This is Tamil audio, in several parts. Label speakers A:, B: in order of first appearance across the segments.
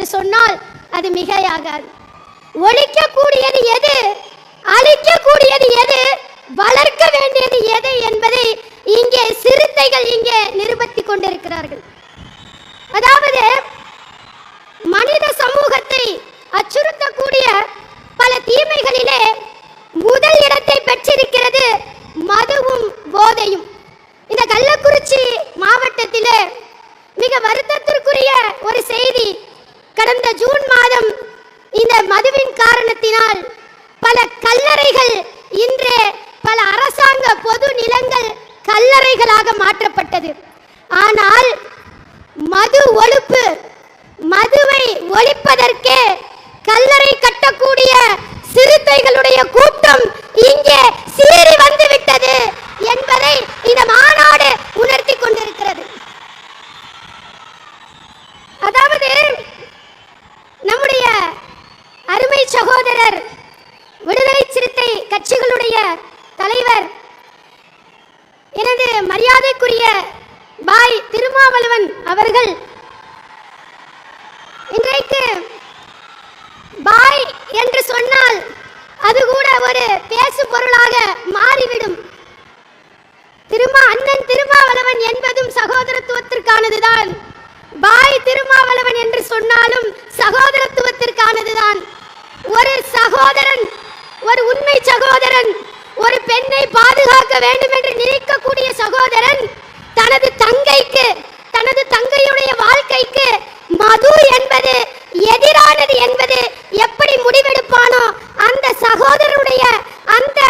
A: என்று சொன்னால் அது மிகையாகாது. ஒழிக்கக்கூடியது எது? அழிக்கக்கூடியது எது? வளர்க்க வேண்டியது எது என்பதை இங்கே சிறுத்தைகள் இங்கே நிரூபித்துக் கொண்டிருக்கிறார்கள். அதாவது மனித சமூகத்தை அச்சுறுத்தக்கூடிய பல தீமைகளிலே கடந்த ஜூன் மாதம் இந்த மதுவின் காரணத்தினால் பல கல்லறைகள் இன்று பல அரசாங்க பொது நிலங்கள் கல்லறைகளாக மாற்றப்பட்டது. ஆனால் மது ஒழிப்பு மதுவை ஒழிப்பதற்கே கல்லறை கட்டக்கூடிய சிறுத்தைகளுடைய கூட்டம் இங்கே சீறி வந்துவிட்டது என்பதை இந்த மாநாடு உணர்த்தி கொண்டிருக்கிறது அதாவது நம்முடைய அருமை சகோதரர் விடுதலை சிறுத்தை கட்சிகளுடைய தலைவர் எனது மரியாதைக்குரிய பாய் திருமாவளவன் அவர்கள். இன்றைக்கு பாய் என்று சொன்னால் அது கூட ஒரு பேசு பொருளாக மாறிவிடும். திருமா அண்ணன் திருமாவளவன் என்பதும் சகோதரத்துவத்திற்கானதுதான். பாய் திருமாவளவன் என்று சொன்னாலும் சகோதரத்துவத்திற்கானதுதான். ஒரு சகோதரன் ஒரு உண்மை சகோதரன் ஒரு பெண்ணை பாதுகாக்க வேண்டும் என்று நினைக்கக்கூடிய சகோதரன் தனது தங்கைக்கு தனது தங்கையுடைய வாழ்க்கைக்கு மது என்பது எதிரானது என்பது எப்படி முடிவெடுப்பானோ அந்த சகோதரனுடைய அந்த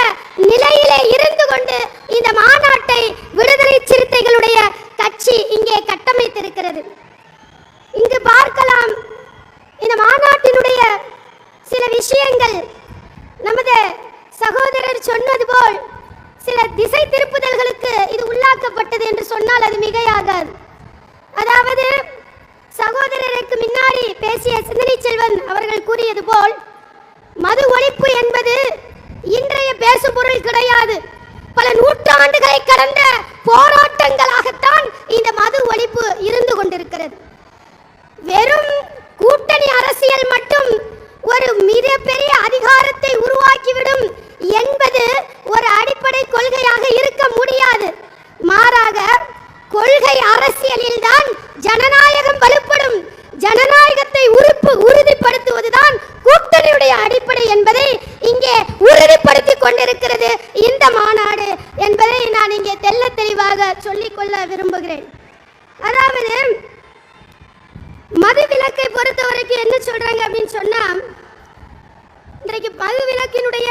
A: நிலையிலே இருந்து கொண்டு இந்த மாநாட்டை விடுதலை சிறுத்தைகளுடைய கட்சி இங்கே கட்டமைத்திருக்கிறது இங்கு பார்க்கலாம் இந்த மாநாட்டினுடைய சில விஷயங்கள் நமது சகோதரர் சொன்னது போல் சில திசை திருப்புதல்களுக்கு இது உள்ளாக்கப்பட்டது என்று சொன்னால் அது மிகையாகாது. அதாவது சகோதரருக்கு முன்னாடி பேசிய சிந்தனை செல்வன் அவர்கள் கூறியது போல் மது ஒழிப்பு என்பது இன்றைய பேசு பொருள் கிடையாது. பல நூற்றாண்டுகளை கடந்த போராட்டங்களாகத்தான் இந்த மது ஒழிப்பு இருந்து கொண்டிருக்கிறது. வெறும் கூட்டணி அரசியல் மட்டும் ஒரு மிகப்பெரிய அதிகாரத்தை உருவாக்கிவிடும் என்பது ஒரு அடிப்படை கொள்கையாக இருக்க முடியாது. மாறாக கொள்கை அரசியலில் தான் ஜனநாயகம் வலுப்படும். ஜனநாயகத்தை உறுப்பு உறுதிப்படுத்துவதுதான் கூட்டணியுடைய அடிப்படை என்பதை இங்கே உறுதிப்படுத்திக் கொண்டிருக்கிறது இந்த மாநாடு என்பதை நான் இங்கே தெள்ள தெளிவாக சொல்லிக்கொள்ள விரும்புகிறேன். அதாவது மது விலக்கை பொறுத்த வரைக்கும் என்ன சொல்றாங்க அப்படின்னு சொன்னா இன்றைக்கு மது விளக்கினுடைய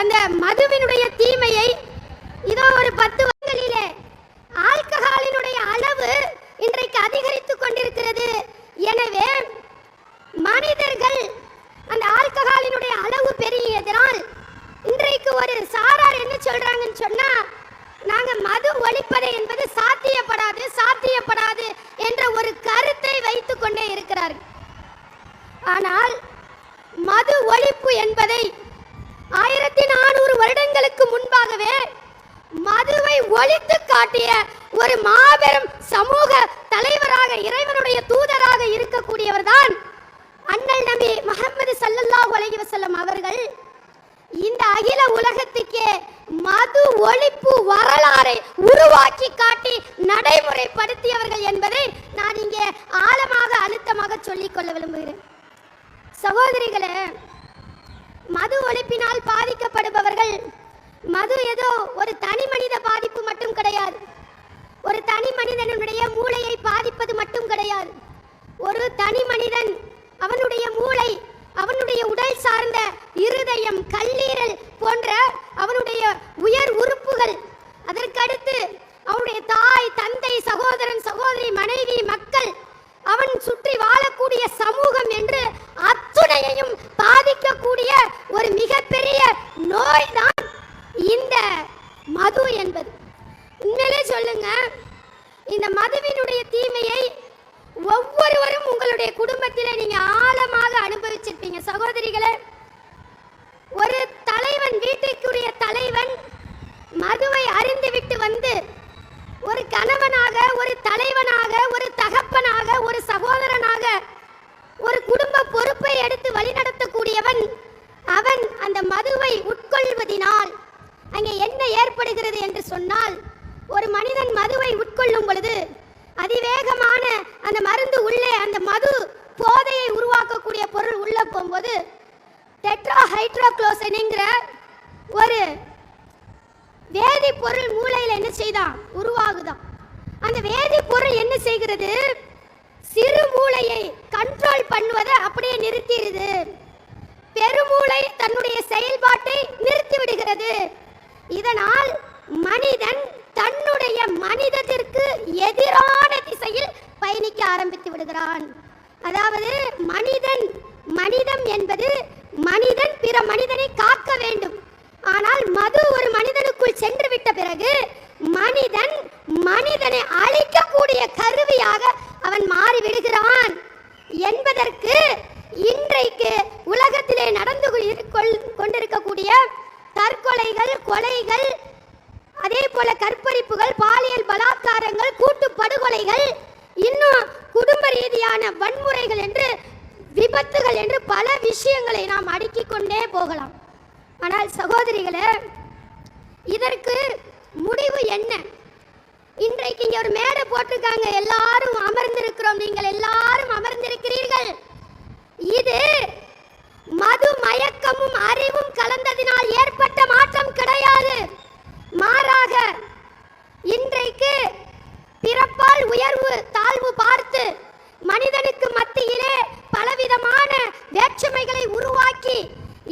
A: அந்த மதுவினுடைய தீமையை இதோ ஒரு பத்து வருடங்களிலே ஆல்கஹாலினுடைய அளவு இன்றைக்கு அதிகரித்துக் கொண்டிருக்கிறது. எனவே மனிதர்கள் அந்த ஆல்கஹாலினுடைய அளவு பெரியதனால் இன்றைக்கு ஒரு சாரார் என்ன சொல்றாங்கன்னு சொன்னா நாங்க மது ஒழிப்பது என்பது சாத்தியப்படாது சாத்தியப்படாது என்ற ஒரு கருத்தை வைத்துக் கொண்டே இருக்கிறார்கள். ஆனால் மது ஒழிப்பு என்பதை ஆயிரத்தி நானூறு வருடங்களுக்கு முன்பாகவே மதுவை ஒழித்து காட்டிய ஒரு மாபெரும் சமூக தலைவராக இறைவனுடைய தூதராக இருக்கக்கூடியவர் தான் அண்ணல் நபி முகமது சல்லல்லா அலைஹி வஸல்லம் அவர்கள். இந்த அகில உலகத்துக்கே மது ஒழிப்பு வரலாறை உருவாக்கி காட்டி நடைமுறைப்படுத்தியவர்கள் என்பதை நான் இங்கே ஆழமாக அழுத்தமாக சொல்லிக்கொள்ள விரும்புகிறேன். சகோதரிகளே மது ஒழிப்பினால் பாதிக்கப்படுபவர்கள் மது ஏதோ ஒரு தனி மனித பாதிப்பு மட்டும் கிடையாது. ஒரு தனி மனிதனுடைய மூளையை பாதிப்பது மட்டும் கிடையாது. ஒரு தனி மனிதன் அவனுடைய மூளை அவனுடைய உடல் சார்ந்த இருதயம் கல்லீரல் போன்ற அவனுடைய உயர் உறுப்புகள். அதற்கடுத்து அவனுடைய தாய் தந்தை சகோதரன் சகோதரி மனைவி மக்கள் அவன் சுற்றி வாழக்கூடிய சமூகம் என்று அத்துணையையும் பாதிக்கக்கூடிய ஒரு மிகப்பெரிய நோய் தான் இந்த மது என்பது. உண்மையிலே சொல்லுங்க இந்த மதுவினுடைய தீமையை ஒவ்வொருவரும் உங்களுடைய குடும்பத்திலே நீங்க ஆழமாக அனுபவிச்சிருப்பீங்க. சகோதரிகளே ஒரு தலைவன் வீட்டுக்குரிய தலைவன் மதுவை அறிந்துவிட்டு வந்து ஒரு கணவனாக ஒரு தலைவனாக ஒரு தகப்பனாக ஒரு சகோதரனாக ஒரு குடும்ப பொறுப்பை எடுத்து வழிநடத்தக்கூடியவன் அவன் அந்த மதுவை உட்கொள்வதினால் அங்கே என்ன ஏற்படுகிறது என்று சொன்னால் ஒரு மனிதன் மதுவை உட்கொள்ளும் பொழுது அதிவேகமான அந்த மருந்து உள்ளே அந்த மது போதையை உருவாக்கக்கூடிய பொருள் உள்ள போகும்போது டெட்ரா ஹைட்ரோக்ளோசனுங்கிற ஒரு வேதிப்பொருள் மூளையில் என்ன செய்தான்? உருவாகுதான். அந்த வேதிப்பொருள் என்ன செய்கிறது? சிறு மூளையை கண்ட்ரோல் பண்ணுவதை அப்படியே நிறுத்திடுது. பெருமூளை தன்னுடைய செயல்பாட்டை நிறுத்தி விடுகிறது இதனால் மனிதன் தன்னுடைய மனிதத்திற்கு எதிரான திசையில் பயணிக்க ஆரம்பித்து விடுகிறான். அதாவது மனிதன் மனிதம் என்பது மனிதன் பிற மனிதனை காக்க வேண்டும். ஆனால் மது ஒரு மனிதனுக்குள் சென்று விட்ட பிறகு மனிதன் மனிதனை அழிக்கக்கூடிய கருவியாக அவன் மாறிவிடுகிறான். என்பதற்கு இன்றைக்கு உலகத்திலே நடந்து கொள்- கொண்டிருக்கக்கூடிய தற்கொலைகள் கொலைகள் அதே போல கற்பழிப்புகள் பாலியல் பலாத்காரங்கள் கூட்டு படுகொலைகள் இன்னும் குடும்ப ரீதியான வன்முறைகள் என்று விபத்துகள் என்று பல விஷயங்களை நாம் அடுக்கிக் கொண்டே போகலாம். ஆனால் சகோதரிகளே இதற்கு முடிவு என்ன? இன்றைக்கு இங்க ஒரு மேடை போட்டிருக்காங்க. எல்லாரும் அமர்ந்திருக்கிறோம். நீங்கள் எல்லாரும் அமர்ந்திருக்கிறீர்கள். இது மது மயக்கமும் அறிவும் கலந்ததினால் ஏற்பட்ட மாற்றம் கிடையாது. மாறாக இன்றைக்கு பிறப்பால் உயர்வு தாழ்வு பார்த்து மனிதனுக்கு மத்தியிலே பலவிதமான வேற்றுமைகளை உருவாக்கி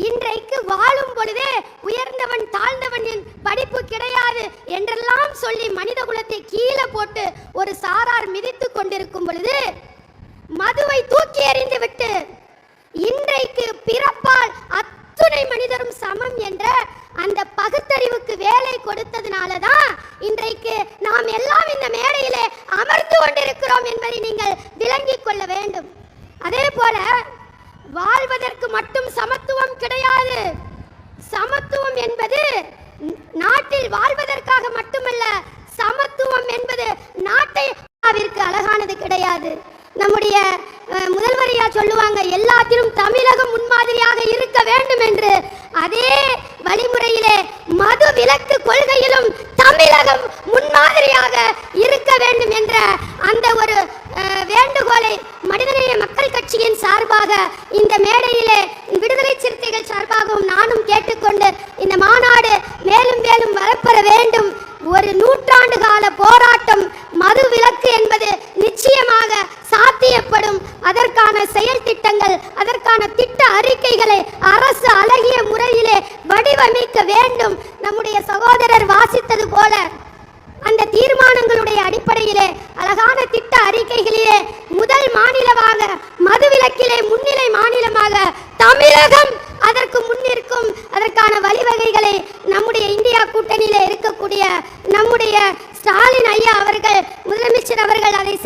A: இன்றைக்கு வாழும் பொழுதே உயர்ந்தவன் தாழ்ந்தவன் என் படிப்பு கிடையாது என்றெல்லாம் சொல்லி மனித குலத்தை கீழே போட்டு ஒரு சாரார் மிதித்து கொண்டிருக்கும் பொழுது மதுவை தூக்கி எறிந்து விட்டு இன்றைக்கு பிறப்பால் அத்துணை மனிதரும் சமம் என்ற அந்த பகுத்தறிவுக்கு வேலை கொடுத்ததுனால தான் இன்றைக்கு நாம் எல்லாம் இந்த மேடையிலே அமர்ந்து கொண்டிருக்கிறோம் என்பதை நீங்கள் விளங்கிக் கொள்ள வேண்டும். அதே போல வாழ்வதற்கு மட்டும் சமத்துவம் கிடையாது. சமத்துவம் என்பது நாட்டில் வாழ்வதற்காக மட்டுமல்ல சமத்துவம் என்பது நாட்டை அழகானது கிடையாது. நம்முடைய முதல்வரையா சொல்லுவாங்க எல்லாத்திலும் தமிழகம் முன்மாதிரியாக இருக்க வேண்டும் என்று. அதே வழிமுறையிலே மது விலக்கு கொள்கையிலும் தமிழகம் முன்மாதிரியாக இருக்க வேண்டும் என்ற அந்த ஒரு வேண்டுகோளை மனிதநேய மக்கள் கட்சியின் சார்பாக இந்த மேடையிலே விடுதலை சிறுத்தைகள் சார்பாகவும் நானும் கேட்டுக்கொண்டு இந்த மாநாடு மேலும் மேலும் வரப்பெற வேண்டும். ஒரு நூற்றாண்டு கால போராட்டம் மது விலக்கு என்பது நிச்சயமாக சாத்தியப்படும் அதற்கான செயல் திட்டங்கள் அதற்கான திட்ட அறிக்கைகளை அரசு அழகிய முறையிலே வடிவமைக்க வேண்டும். நம்முடைய சகோதரர் வாசித்தது போல அந்த தீர்மானங்களுடைய அடிப்படையிலே அழகான திட்ட அறிக்கைகளிலே முதல் மாநிலமாக மதுவிலக்கிலே முன்னிலை மாநிலமாக தமிழகம் அதற்கு முன்னிற்கும் அதற்கான வழிவகைகளை நம்முடைய இந்தியா கூட்டணியில இருக்கக்கூடிய நம்முடைய ஸ்டாலின் ஐயா அவர்கள் முதலமைச்சர் அவர்கள் அதை